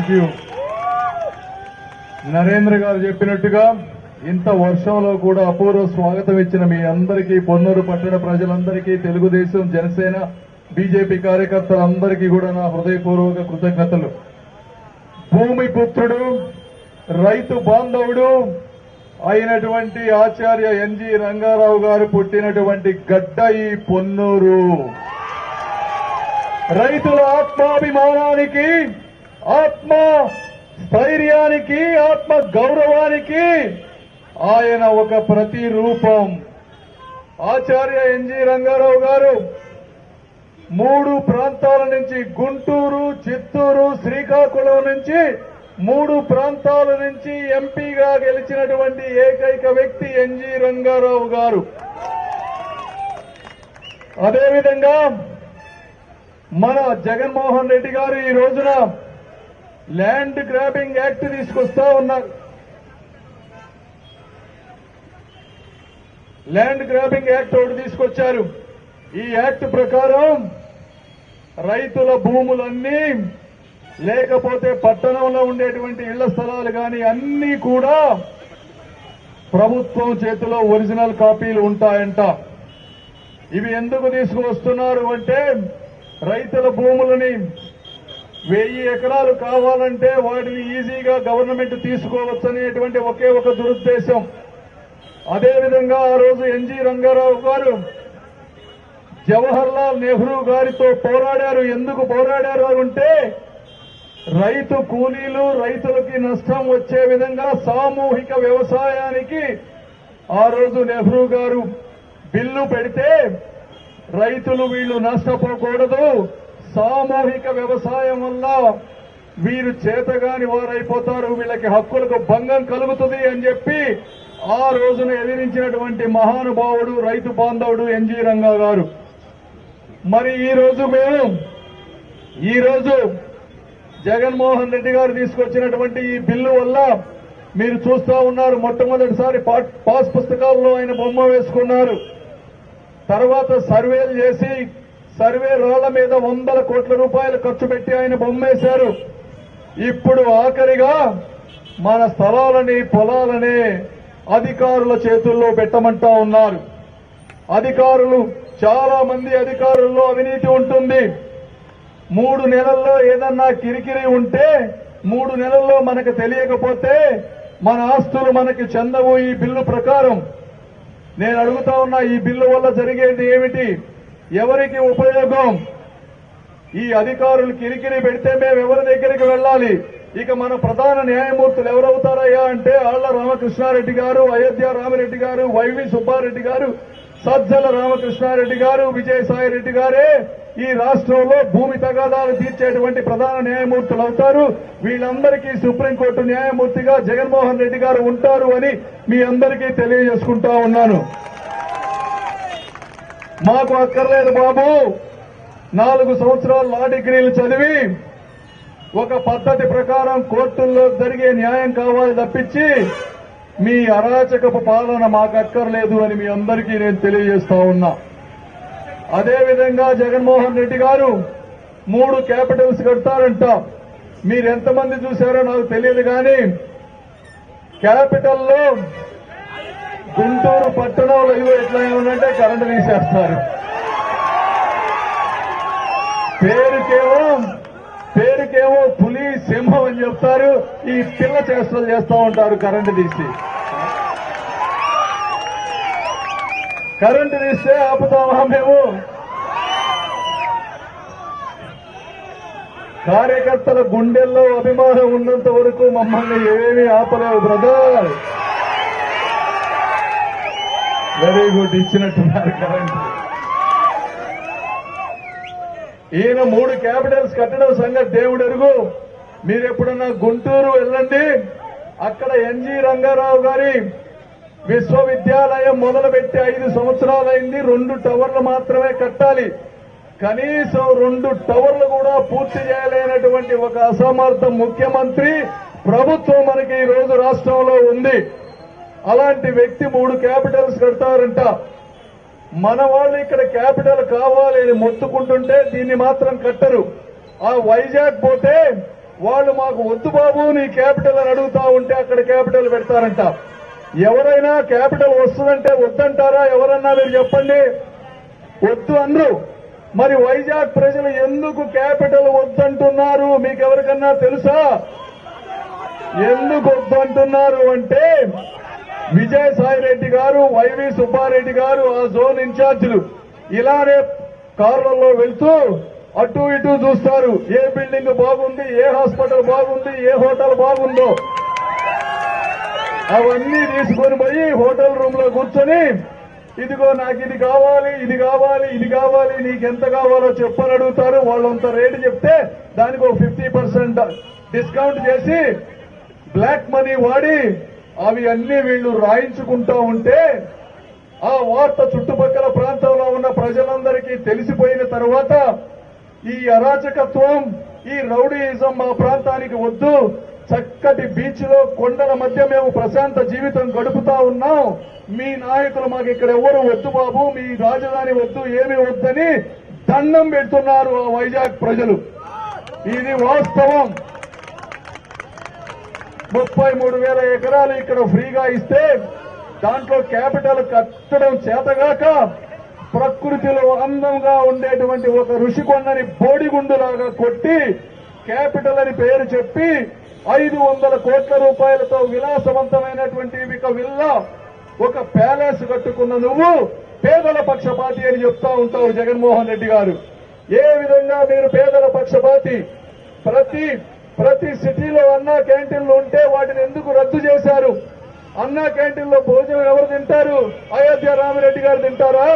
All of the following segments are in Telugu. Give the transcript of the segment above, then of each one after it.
థ్యాంక్ యూ నరేంద్ర గారు చెప్పినట్టుగా ఇంత వర్షంలో కూడా అపూర్వ స్వాగతం ఇచ్చిన మీ అందరికీ పొన్నూరు పట్టణ ప్రజలందరికీ తెలుగుదేశం జనసేన బీజేపీ కార్యకర్తలందరికీ కూడా నా హృదయపూర్వక కృతజ్ఞతలు. భూమి పుత్రుడు రైతు బాంధవుడు అయినటువంటి ఆచార్య ఎన్జి రంగారావు గారు పుట్టినటువంటి గడ్డ ఈ పొన్నూరు. రైతుల ఆత్మాభిమానానికి ఆత్మ స్థైర్యానికి ఆత్మ గౌరవానికి ఆయన ఒక ప్రతిరూపం. ఆచార్య ఎన్జి రంగారావు గారు మూడు ప్రాంతాల నుంచి గుంటూరు చిత్తూరు శ్రీకాకుళం నుంచి మూడు ప్రాంతాల నుంచి ఎంపీగా గెలిచినటువంటి ఏకైక వ్యక్తి ఎన్జి రంగారావు గారు. అదేవిధంగా మన జగన్మోహన్ రెడ్డి గారు ఈ రోజున ల్యాండ్ గ్రాబింగ్ యాక్ట్ తీసుకొస్తా ఉన్నారు. ల్యాండ్ గ్రాబింగ్ యాక్ట్ ఒకటి తీసుకొచ్చారు. ఈ యాక్ట్ ప్రకారం రైతుల భూములన్నీ లేకపోతే పట్టణంలో ఉండేటువంటి ఇళ్ళ స్థలాలు కానీ అన్నీ కూడా ప్రభుత్వం చేతిలో ఒరిజినల్ కాపీలు ఉంటాయంట. ఇవి ఎందుకు తీసుకువస్తున్నారు అంటే రైతుల భూములని వెయ్యి ఎకరాలు కావాలంటే వాటిని ఈజీగా గవర్నమెంట్ తీసుకోవచ్చనేటువంటి ఒకే ఒక దురుద్దేశం. అదేవిధంగా ఆ రోజు ఎన్జి రంగారావు గారు జవహర్ లాల్ నెహ్రూ గారితో పోరాడారు. ఎందుకు పోరాడారు అంటే రైతు కూలీలు రైతులకి నష్టం వచ్చే విధంగా సామూహిక వ్యవసాయానికి ఆ రోజు నెహ్రూ గారు బిల్లు పెడితే రైతులు వీళ్ళు నష్టపోకూడదు. సామూహిక వ్యవసాయం వల్ల వీరు చేతగాని వారైపోతారు వీళ్ళకి హక్కులకు భంగం కలుగుతుంది అని చెప్పి ఆ రోజున ఎదిరించినటువంటి మహానుభావుడు రైతు బాంధవుడు ఎన్జి రంగా గారు. మరి ఈ రోజు మేము ఈ రోజు జగన్మోహన్ రెడ్డి గారు తీసుకొచ్చినటువంటి ఈ బిల్లు వల్ల మీరు చూస్తా ఉన్నారు మొట్టమొదటిసారి పాస్ పుస్తకాల్లో ఆయన బొమ్మ వేసుకున్నారు. తర్వాత సర్వేలు చేసి సర్వే రోడ్ల మీద వందల కోట్ల రూపాయలు ఖర్చు పెట్టి ఆయన బొమ్మేశారు. ఇప్పుడు ఆఖరిగా మన స్థలాలని పొలాలని అధికారుల చేతుల్లో పెట్టమంటా ఉన్నారు. అధికారులు చాలా మంది అధికారుల్లో అవినీతి ఉంటుంది. మూడు నెలల్లో ఏదన్నా కిరికిరి ఉంటే మూడు నెలల్లో మనకు తెలియకపోతే మన ఆస్తులు మనకి చెందవు ఈ బిల్లు ప్రకారం. నేను అడుగుతా ఉన్నా ఈ బిల్లు వల్ల జరిగేది ఏమిటి? ఎవరికి ఉపయోగం? ఈ అధికారులు కిరికిరి పెడితే మేము ఎవరి దగ్గరికి వెళ్ళాలి? ఇక మన ప్రధాన న్యాయమూర్తులు ఎవరవుతారయ్యా అంటే ఆళ్ళ రామకృష్ణారెడ్డి గారు అయోధ్య రామిరెడ్డి గారు వైవి సుబ్బారెడ్డి గారు సజ్జల రామకృష్ణారెడ్డి గారు విజయసాయి రెడ్డి గారే ఈ రాష్ట్రంలో భూమి తగాదాలు తీర్చేటువంటి ప్రధాన న్యాయమూర్తులు అవుతారు. వీళ్ళందరికీ సుప్రీంకోర్టు న్యాయమూర్తిగా జగన్మోహన్ రెడ్డి గారు ఉంటారు అని మీ అందరికీ తెలియజేసుకుంటా ఉన్నాను. మాకు అక్కర్లేదు బాబు. నాలుగు సంవత్సరాలు లా డిగ్రీలు చదివి ఒక పద్ధతి ప్రకారం కోర్టుల్లో జరిగే న్యాయం కావాలి తప్పించి మీ అరాచకపు పాలన మాకు అక్కర్లేదు అని మీ అందరికీ నేను తెలియజేస్తా ఉన్నా. అదేవిధంగా జగన్మోహన్ రెడ్డి గారు మూడు క్యాపిటల్స్ కడతారంట. మీరు ఎంతమంది చూశారో నాకు తెలియదు కానీ క్యాపిటల్లో గుంటూరు పట్టణంలో ఇవి ఎట్లా ఏమంటే కరెంటు తీసేస్తారు. పేరుకేమో పేరుకేమో పులి సింహం అని చెప్తారు. ఈ పిల్ల చేష్టలు చేస్తూ ఉంటారు కరెంటు తీసి. కరెంటు తీస్తే ఆపుతామా మేము. కార్యకర్తల గుండెల్లో అభిమానం ఉన్నంత వరకు మమ్మల్ని ఏమీ ఆపలేవు బ్రదర్. వెరీ గుడ్ ఇచ్చినట్టున్నారు కరెంట్ ఈయన మూడు క్యాపిటల్స్ కట్టడం సంగతి దేవుడు ఎరుగు. మీరు ఎప్పుడన్నా గుంటూరు వెళ్ళండి. అక్కడ ఎన్జి రంగారావు గారి విశ్వవిద్యాలయం మొదలుపెట్టి ఐదు సంవత్సరాలైంది. రెండు టవర్లు మాత్రమే కట్టాలి. కనీసం రెండు టవర్లు కూడా పూర్తి చేయలేనటువంటి ఒక అసమర్థ ముఖ్యమంత్రి ప్రభుత్వం మనకి ఈ రోజు రాష్ట్రంలో ఉంది. అలాంటి వ్యక్తి మూడు క్యాపిటల్స్ కడతారంట. మన వాళ్ళు ఇక్కడ క్యాపిటల్ కావాలి అని మొత్తుకుంటుంటే దీన్ని మాత్రం కట్టరు. ఆ వైజాగ్ పోతే వాళ్ళు మాకు వద్దు బాబు నీ క్యాపిటల్ అని అడుగుతా ఉంటే అక్కడ క్యాపిటల్ పెడతారంట. ఎవరైనా క్యాపిటల్ వస్తుందంటే వద్దంటారా? ఎవరన్నా మీరు చెప్పండి. వద్దు అనరు. మరి వైజాగ్ ప్రజలు ఎందుకు క్యాపిటల్ వద్దంటున్నారు? మీకు ఎవరికన్నా తెలుసా? ఎందుకు వద్దంటున్నారు అంటే విజయసాయి రెడ్డి గారు వైవి సుబ్బారెడ్డి గారు ఆ జోన్ ఇన్ఛార్జీలు ఇలానే కార్లలో వెళ్తూ అటు ఇటు చూస్తారు. ఏ బిల్డింగ్ బాగుంది ఏ హాస్పిటల్ బాగుంది ఏ హోటల్ బాగుందో. అవన్నీ తీసుకొని పోయి హోటల్ రూమ్లో కూర్చొని ఇదిగో నాకు ఇది కావాలి ఇది కావాలి ఇది కావాలి నీకు ఎంత కావాలో చెప్పని అడుగుతారు. వాళ్ళంత రేటు చెప్తే దానికి ఒక ఫిఫ్టీ పర్సెంట్ డిస్కౌంట్ చేసి బ్లాక్ మనీ వాడి అవి అన్ని వీళ్ళు రాయించుకుంటూ ఉంటే ఆ వార్త చుట్టుపక్కల ప్రాంతంలో ఉన్న ప్రజలందరికీ తెలిసిపోయిన తర్వాత ఈ అరాచకత్వం ఈ రౌడీయిజం మా ప్రాంతానికి వద్దు. చక్కటి బీచ్లో కొండల మధ్య మేము ప్రశాంత జీవితం గడుపుతా ఉన్నాం. మీ నాయకులు మాకు ఇక్కడ ఎవరు వద్దు బాబు. మీ రాజధాని వద్దు ఏమీ వద్దని దండం పెడుతున్నారు ఆ వైజాగ్ ప్రజలు. ఇది వాస్తవం. ముప్పై మూడు వేల ఎకరాలు ఇక్కడ ఫ్రీగా ఇస్తే దాంట్లో క్యాపిటల్ కట్టడం చేతగాక ప్రకృతిలో అందంగా ఉండేటువంటి ఒక ఋషికొండని బోడిగుండులాగా కొట్టి క్యాపిటల్ అని పేరు చెప్పి ఐదు వందల కోట్ల రూపాయలతో విలాసవంతమైనటువంటి ఇక విల్లా ఒక ప్యాలెస్ కట్టుకున్న నువ్వు పేదల పక్షపాతి అని చెప్తా ఉంటావు జగన్మోహన్ రెడ్డి గారు. ఏ విధంగా మీరు పేదల పక్షపాతి? ప్రతి ప్రతి సిటీలో అన్నా క్యాంటీన్లు ఉంటే వాటిని ఎందుకు రద్దు చేశారు? అన్నా క్యాంటీన్లో భోజనం ఎవరు తింటారు? అయోధ్య రామిరెడ్డి గారు తింటారా?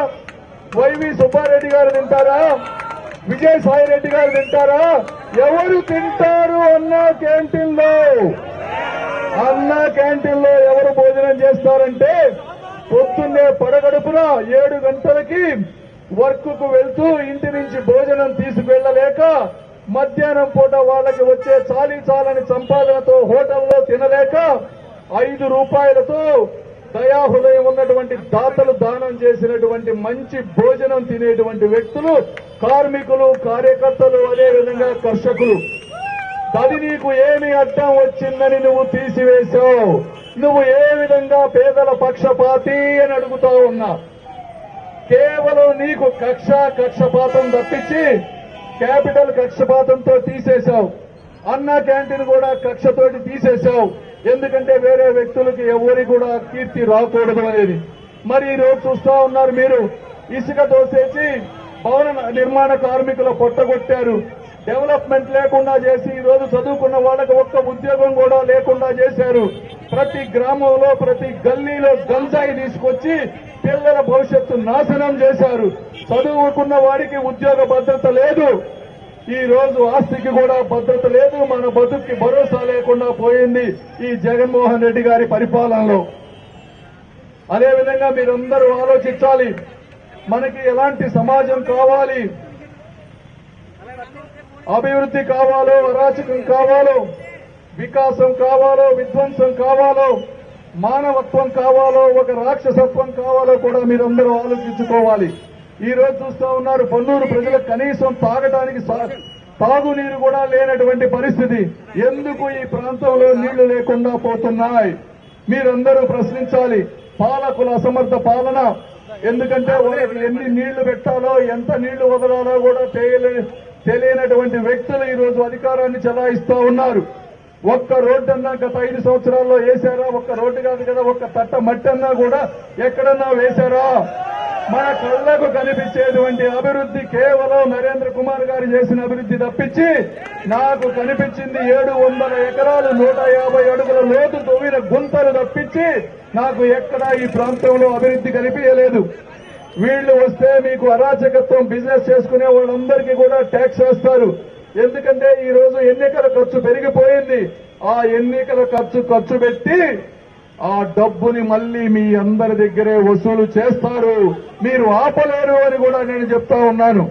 వైవి సుబ్బారెడ్డి గారు తింటారా? విజయసాయి రెడ్డి గారు తింటారా? ఎవరు తింటారు అన్నా క్యాంటీన్లో? అన్నా క్యాంటీన్లో ఎవరు భోజనం చేస్తారంటే పొద్దున్నే పడగడుపున ఏడు గంటలకి వర్క్కు వెళ్తూ ఇంటి నుంచి భోజనం తీసుకువెళ్ళలేక మధ్యాహ్నం పూట వాళ్ళకి వచ్చే చాలీ చాలని సంపాదనతో హోటల్లో తినలేక ఐదు రూపాయలతో దయాహృదయం ఉన్నటువంటి దాతలు దానం చేసినటువంటి మంచి భోజనం తినేటువంటి వ్యక్తులు కార్మికులు కార్యకర్తలు అదేవిధంగా కర్షకులు. అది నీకు ఏమి అడ్డం వచ్చిందని నువ్వు తీసివేశావు. నువ్వు ఏ విధంగా పేదల పక్షపాతి అని అడుగుతా ఉన్నా. కేవలం నీకు కక్ష కక్షపాతం తప్పించి క్యాపిటల్ కక్షపాతంతో తీసేశావు. అన్న క్యాంటీన్ కూడా కక్షతోటి తీసేశావు. ఎందుకంటే వేరే వ్యక్తులకి ఎవరి కూడా కీర్తి రాకూడదు అనేది. మరి ఈ రోజు చూస్తా ఉన్నారు మీరు. ఇసుక దోసేసి భవన నిర్మాణ కార్మికుల పొట్టగొట్టారు డెవలప్మెంట్ లేకుండా చేసి ఈ రోజు చదువుకున్న వాళ్ళకి ఒక్క ఉద్యోగం కూడా లేకుండా చేశారు. ప్రతి గ్రామంలో ప్రతి గల్లీలో గంజాయి తీసుకొచ్చి పిల్లల భవిష్యత్తు నాశనం చేశారు. చదువుకున్న వాడికి ఉద్యోగ భద్రత లేదు. ఈ రోజు ఆస్తికి కూడా భద్రత లేదు. మన బతుక్కి భరోసా లేకుండా పోయింది ఈ జగన్మోహన్ రెడ్డి గారి పరిపాలనలో. అదేవిధంగా మీరందరూ ఆలోచించాలి మనకి ఎలాంటి సమాజం కావాలి? అభివృద్ధి కావాలో అరాచకం కావాలో వికాసం కావాలో విధ్వంసం కావాలో మానవత్వం కావాలో ఒక రాక్షసత్వం కావాలో కూడా మీరందరూ ఆలోచించుకోవాలి. ఈ రోజు చూస్తా ఉన్నారు పల్లూరు ప్రజలకు కనీసం తాగడానికి తాగునీరు కూడా లేనటువంటి పరిస్థితి. ఎందుకు ఈ ప్రాంతంలో నీళ్ళు లేకుండా పోతున్నాయి? మీరందరూ ప్రశ్నించాలి. పాలకుల అసమర్థ పాలన. ఎందుకంటే ఎన్ని నీళ్ళు పెట్టాలో ఎంత నీళ్ళు వదలాలో కూడా తెలియలే- తెలియనటువంటి వ్యక్తులు ఈ రోజు అధికారాన్ని చెలాయిస్తా ఉన్నారు. ఒక్క రోడ్డు అన్నా గత ఐదు సంవత్సరాల్లో వేశారా? ఒక్క రోడ్డు కాదు కదా ఒక్క తట్ట మట్టి అన్నా కూడా ఎక్కడన్నా వేశారా? మన కళ్ళకు కనిపించేటువంటి అభివృద్ధి కేవలం నరేంద్ర కుమార్ గారు చేసిన అభివృద్ధి తప్పించి నాకు కనిపించింది ఏడు వందల ఎకరాలు నూట యాభై అడుగుల లోతు తొవ్విన గుంతలు తప్పించి నాకు ఎక్కడా ఈ ప్రాంతంలో అభివృద్ధి కనిపించలేదు. వీళ్ళు వస్తే మీకు అరాచకత్వం బిజినెస్ చేసుకునే వాళ్ళందరికీ కూడా ట్యాక్స్ వేస్తారు. ఎందుకంటే ఈ రోజు ఎన్నికల ఖర్చు పెరిగిపోయింది. ఆ ఎన్నికల ఖర్చు ఖర్చు పెట్టి ఆ డబ్బుని మళ్ళీ మీ అందరి దగ్గరే వసూలు చేస్తారు. మీరు ఆపలేరు అని కూడా నేను చెప్తా ఉన్నాను.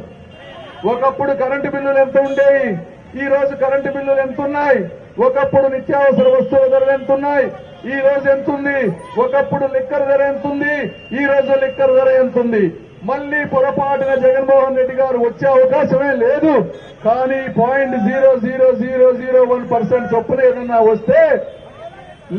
ఒకప్పుడు కరెంటు బిల్లులు ఎంత ఉండేవి? ఈ రోజు కరెంటు బిల్లులు ఎంతున్నాయి? ఒకప్పుడు నిత్యావసర వస్తువుల ధరలు ఎంతున్నాయి? ఈ రోజు ఎంత ఉంది ఒకప్పుడు లిక్కర్ ధర ఎంత ఉంది ఈ రోజు లిక్కర్ ధర ఎంత ఉంది మళ్ళీ పొరపాటున జగన్మోహన్ రెడ్డి గారు వచ్చే అవకాశమే లేదు. కానీ point zero zero zero zero one percent చొప్పున ఏదన్నా వస్తే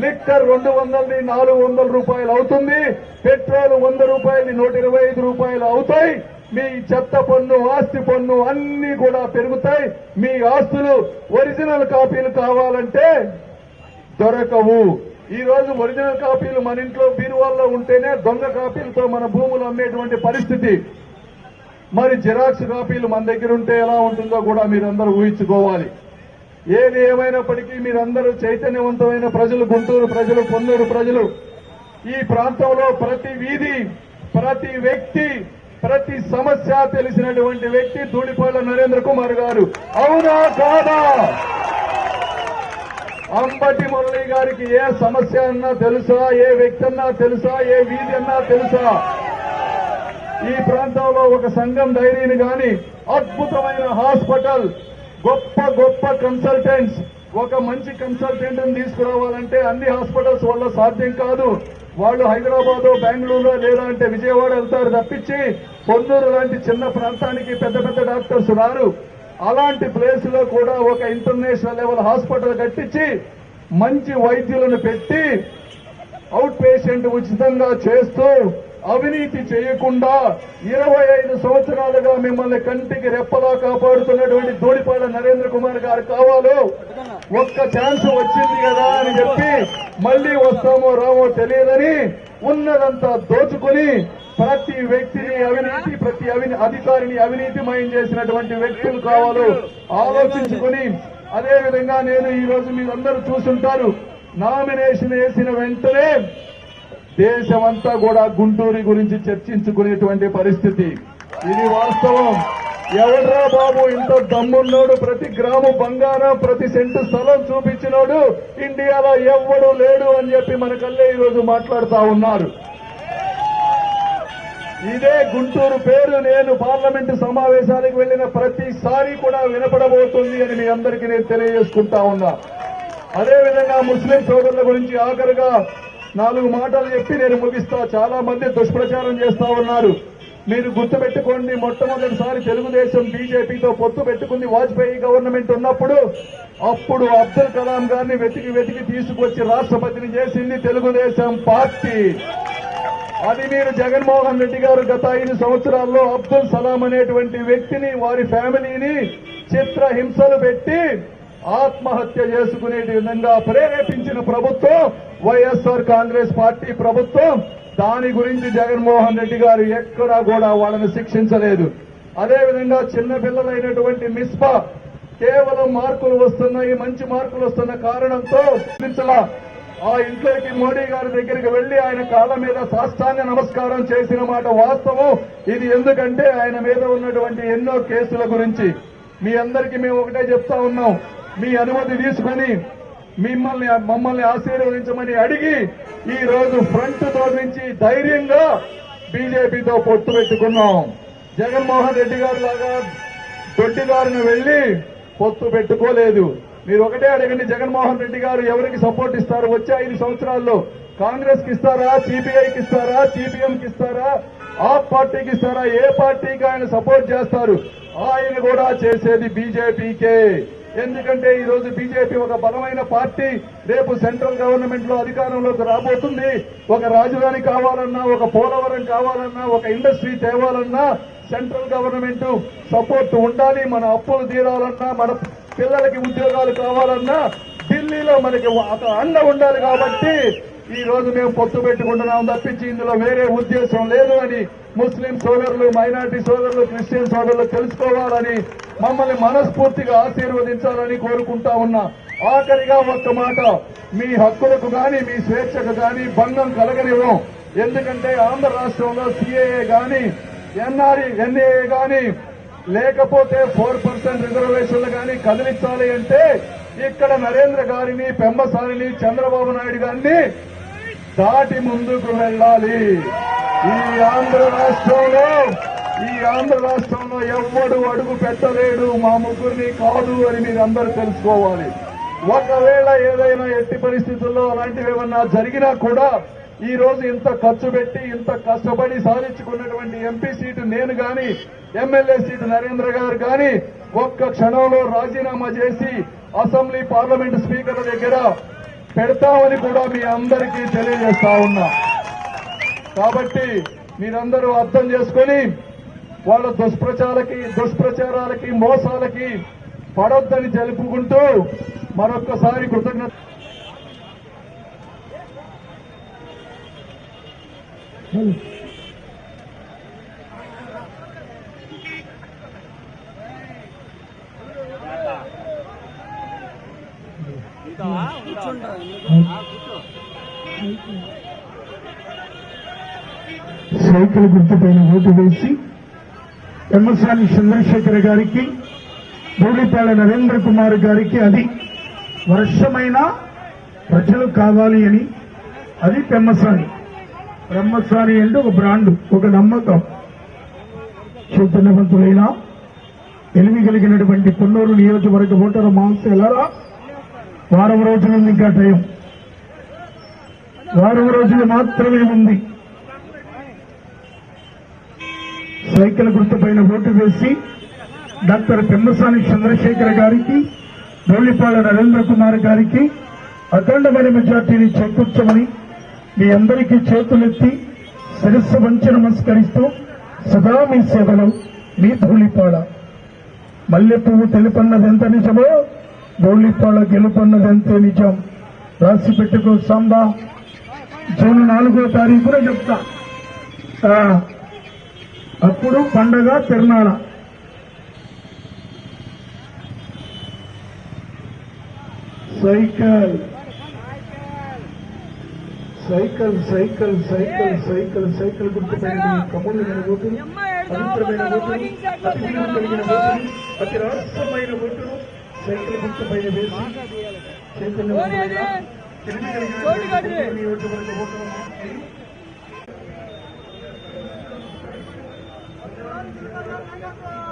లీటర్ రెండు వందలని నాలుగు వందల రూపాయలు అవుతుంది. పెట్రోల్ వంద రూపాయలు నూట ఇరవై ఐదు రూపాయలు అవుతాయి. మీ చెత్త పన్ను ఆస్తి పన్ను అన్ని కూడా పెరుగుతాయి. మీ ఆస్తులు ఒరిజినల్ కాపీలు కావాలంటే దొరకవు. ఈ రోజు ఒరిజినల్ కాపీలు మన ఇంట్లో బీరువాల్లో ఉంటేనే దొంగ కాపీలతో మన భూములు అమ్మేటువంటి పరిస్థితి. మరి జిరాక్స్ కాపీలు మన దగ్గర ఉంటే ఎలా ఉంటుందో కూడా మీరందరూ ఊహించుకోవాలి. ఏది ఏమైనప్పటికీ మీరందరూ చైతన్యవంతమైన ప్రజలు గుంటూరు ప్రజలు పొన్నూరు ప్రజలు. ఈ ప్రాంతంలో ప్రతి వీధి ప్రతి వ్యక్తి ప్రతి సమస్య తెలిసినటువంటి వ్యక్తి ధూళిపాళ్ళ నరేంద్ర కుమార్ గారు. అవునా కాదా? అంబటి మురళి గారికి ఏ సమస్య అన్నా తెలుసా? ఏ వ్యక్తి అన్నా తెలుసా? ఏ వీధి అన్నా తెలుసా? ఈ ప్రాంతంలో ఒక సంఘం డైరీని గాని అద్భుతమైన హాస్పిటల్ గొప్ప గొప్ప కన్సల్టెంట్స్ ఒక మంచి కన్సల్టెంట్ తీసుకురావాలంటే అన్ని హాస్పిటల్స్ వల్ల సాధ్యం కాదు. వాళ్ళు హైదరాబాద్ బెంగళూరు లేదా అంటే విజయవాడ వెళ్తారు తప్పించి పొన్నూరు లాంటి చిన్న ప్రాంతానికి పెద్ద పెద్ద డాక్టర్స్ రారు. అలాంటి ప్లేస్లో కూడా ఒక ఇంటర్నేషనల్ లెవెల్ హాస్పిటల్ కట్టించి మంచి వైద్యులను పెట్టి అవుట్ పేషెంట్ ఉచితంగా చేస్తూ అవినీతి చేయకుండా ఇరవై ఐదు సంవత్సరాలుగా మిమ్మల్ని కంటికి రెప్పలా కాపాడుతున్నటువంటి దోడిపాడ నరేంద్ర కుమార్ గారు కావాలో ఒక్క ఛాన్స్ వచ్చింది కదా అని చెప్పి మళ్ళీ వస్తామో రామో తెలియదని ఉన్నదంతా దోచుకుని ప్రతి వ్యక్తిని అవినీతి ప్రతి అవిని అధికారిని అవినీతిమయం చేసినటువంటి వ్యక్తులు కావాలో ఆలోచించుకుని అదేవిధంగా నేను ఈ రోజు మీరందరూ చూసుంటారు. నామినేషన్ వేసిన వెంటనే దేశమంతా కూడా గుంటూరు గురించి చర్చించుకునేటువంటి పరిస్థితి. ఇది వాస్తవం. ఎవడ్రా బాబు ఇంత దమ్మున్నోడు? ప్రతి గ్రాము బంగారం ప్రతి సెంటు స్థలం చూపించినోడు ఇండియాలో ఎవ్వడు లేడు అని చెప్పి మన కల్లే ఈ రోజు మాట్లాడుతా ఉన్నారు. ఇదే గుంటూరు పేరు. నేను పార్లమెంటు సమావేశానికి వెళ్ళిన ప్రతిసారి కూడా వినపడబోతుంది అని మీ అందరికీ నేను తెలియజేసుకుంటా ఉన్నా. అదేవిధంగా ముస్లిం సోదరుల గురించి ఆఖరుగా నాలుగు మాటలు చెప్పి నేను ముగిస్తా. చాలా మంది దుష్ప్రచారం చేస్తా ఉన్నారు. మీరు గుర్తుపెట్టుకోండి మొట్టమొదటిసారి తెలుగుదేశం బీజేపీతో పొత్తు పెట్టుకుంది వాజ్పేయి గవర్నమెంట్ ఉన్నప్పుడు. అప్పుడు అబ్దుల్ కలాం గారిని వెతికి వెతికి తీసుకొచ్చి రాష్ట్రపతిని చేసింది తెలుగుదేశం పార్టీ. అది మీరు జగన్మోహన్ రెడ్డి గారు గత ఐదు సంవత్సరాల్లో అబ్దుల్ సలాం అనేటువంటి వ్యక్తిని వారి ఫ్యామిలీని చిత్రహింసలు పెట్టి ఆత్మహత్య చేసుకునే విధంగా ప్రేరేపించిన ప్రభుత్వం వైఎస్ఆర్ కాంగ్రెస్ పార్టీ ప్రభుత్వం దాని గురించి జగన్మోహన్ రెడ్డి గారు ఎక్కడా కూడా వాళ్ళని శిక్షించలేదు. అదేవిధంగా చిన్నపిల్లలైనటువంటి మిస్పా కేవలం మార్కులు వస్తున్నాయి మంచి మార్కులు వస్తున్న కారణంతో ఆ ఇంట్లోకి మోడీ గారి దగ్గరికి వెళ్ళి ఆయన కాళ్ళ మీద సాష్టాంగ నమస్కారం చేసిన మాట వాస్తవం. ఇది ఎందుకంటే ఆయన మీద ఉన్నటువంటి ఎన్నో కేసుల గురించి. మీ అందరికీ మేము ఒకటే చెప్తా ఉన్నాం. మీ అనుమతి తీసుకుని మిమ్మల్ని మమ్మల్ని ఆశీర్వదించమని అడిగి ఈ రోజు ఫ్రంట్తో నుంచి ధైర్యంగా బీజేపీతో పొత్తు పెట్టుకున్నాం. జగన్మోహన్ రెడ్డి గారు లాగా దొడ్డిదారిని వెళ్ళి పొత్తు పెట్టుకోలేదు. మీరు ఒకటే అడగండి జగన్మోహన్ రెడ్డి గారు ఎవరికి సపోర్ట్ ఇస్తారు? వచ్చే ఐదు సంవత్సరాల్లో కాంగ్రెస్కి ఇస్తారా? సిపిఐకి ఇస్తారా? సిపిఎంకి ఇస్తారా? ఆ పార్టీకి ఇస్తారా? ఏ పార్టీకి ఆయన సపోర్ట్ చేస్తారు? ఆయన కూడా చేసేది బీజేపీకే. ఎందుకంటే ఈ రోజు బీజేపీ ఒక బలమైన పార్టీ రేపు సెంట్రల్ గవర్నమెంట్లో అధికారంలోకి రాబోతుంది. ఒక రాజధాని కావాలన్నా ఒక పోలవరం కావాలన్నా ఒక ఇండస్ట్రీ తేవాలన్నా సెంట్రల్ గవర్నమెంట్ సపోర్ట్ ఉండాలి. మన అప్పులు తీరాలన్నా మన పిల్లలకి ఉద్యోగాలు కావాలన్నా ఢిల్లీలో మనకి ఒక అండ ఉండాలి కాబట్టి ఈ రోజు మేము పొత్తు పెట్టుకుంటున్నాం తప్పించి ఇందులో వేరే ఉద్దేశం లేదు అని ముస్లిం సోదరులు మైనార్టీ సోదరులు క్రిస్టియన్ సోదరులు తెలుసుకోవాలని మమ్మల్ని మనస్ఫూర్తిగా ఆశీర్వదించాలని కోరుకుంటా ఉన్నా. ఆఖరిగా ఒక్క మాట మీ హక్కులకు గాని మీ స్వేచ్ఛకు గాని భంగం కలగనివ్వం. ఎందుకంటే ఆంధ్ర రాష్ట్రంలో సిఏఏ గాని ఎన్ఆర్ఈ ఎన్ఏఏ గాని లేకపోతే ఫోర్ పర్సెంట్ రిజర్వేషన్లు కానీ కదిలించాలి అంటే ఇక్కడ నరేంద్ర గారిని పెంబసారిని చంద్రబాబు నాయుడు గారిని దాటి ముందుకు వెళ్ళాలి. ఈ ఆంధ్ర రాష్ట్రంలో ఈ ఆంధ్ర రాష్ట్రంలో ఎవ్వడు అడుగు పెట్టలేడు మా ముగ్గురిని కాదు అని మీరందరూ తెలుసుకోవాలి. ఒకవేళ ఏదైనా ఎట్టి పరిస్థితుల్లో అలాంటివి ఏమన్నా జరిగినా కూడా ఈ రోజు ఇంత ఖర్చు పెట్టి ఇంత కష్టపడి సాధించుకున్నటువంటి ఎంపీ సీటు నేను గాని ఎమ్మెల్యే సీటు నరేంద్ర గారు కానీ ఒక్క క్షణంలో రాజీనామా చేసి అసెంబ్లీ పార్లమెంట్ స్పీకర్ల దగ్గర పెడతామని కూడా మీ అందరికీ తెలియజేస్తా ఉన్నా. కాబట్టి మీరందరూ అర్థం చేసుకొని వాళ్ళ దుష్ప్రచారకి దుష్ప్రచారాలకి మోసాలకి పడొద్దని తెలుపుకుంటూ మరొక్కసారి కృతజ్ఞత సైకిల్ గుర్తుపైన ఓటు వేసి ఎమ్మసాని చంద్రశేఖర్ గారికి ధూళిపాళ నరేంద్ర కుమార్ గారికి అది వర్షమైన ప్రజలు కావాలి అని. అది పెమ్మసాని బ్రహ్మసాని అంటే ఒక బ్రాండ్ ఒక నమ్మకం. చైతన్యవంతులైన ఎలిమి కలిగినటువంటి కొన్నూరు నియోజకవర్గ ఓటరు ఎలా వారం రోజులు ఇంకా టైం. వారం రోజులు మాత్రమే ఉంది. సైకిల్ గుర్తుపైన ఓటు వేసి డాక్టర్ పెమ్మసాని చంద్రశేఖర్ గారికి గౌలిపాల నరేంద్ర కుమార్ గారికి అఖండమైన మెజార్టీని చేకూర్చమని మీ అందరికీ చేతులెత్తి శిరస్సు వంచి నమస్కరిస్తూ సదా మీ సేవలు మీ ధూళిపాళ మల్లె పువ్వు తెలుపన్నది ఎంత నిజమో గౌలిపాళ గెలుపన్నది నిజం. రాసి పెట్టుకో సాంబా. జూన్ నాలుగో తారీఖున చెప్తా. అప్పుడు పండగ తిరునాళ. Cycle. Cycle cycle cycle cycle cycle గుర్తుపైన కమలమైన ఓటును పవిత్రమైన ఓటును అతి విలువ కలిగిన ఓటును అతి రహస్యమైన ఓటును సైకిల్ గుర్తుపైన వేసి చైతన్యవంతులైన తెలివి కలిగిన నియోజకవర్గ Come on.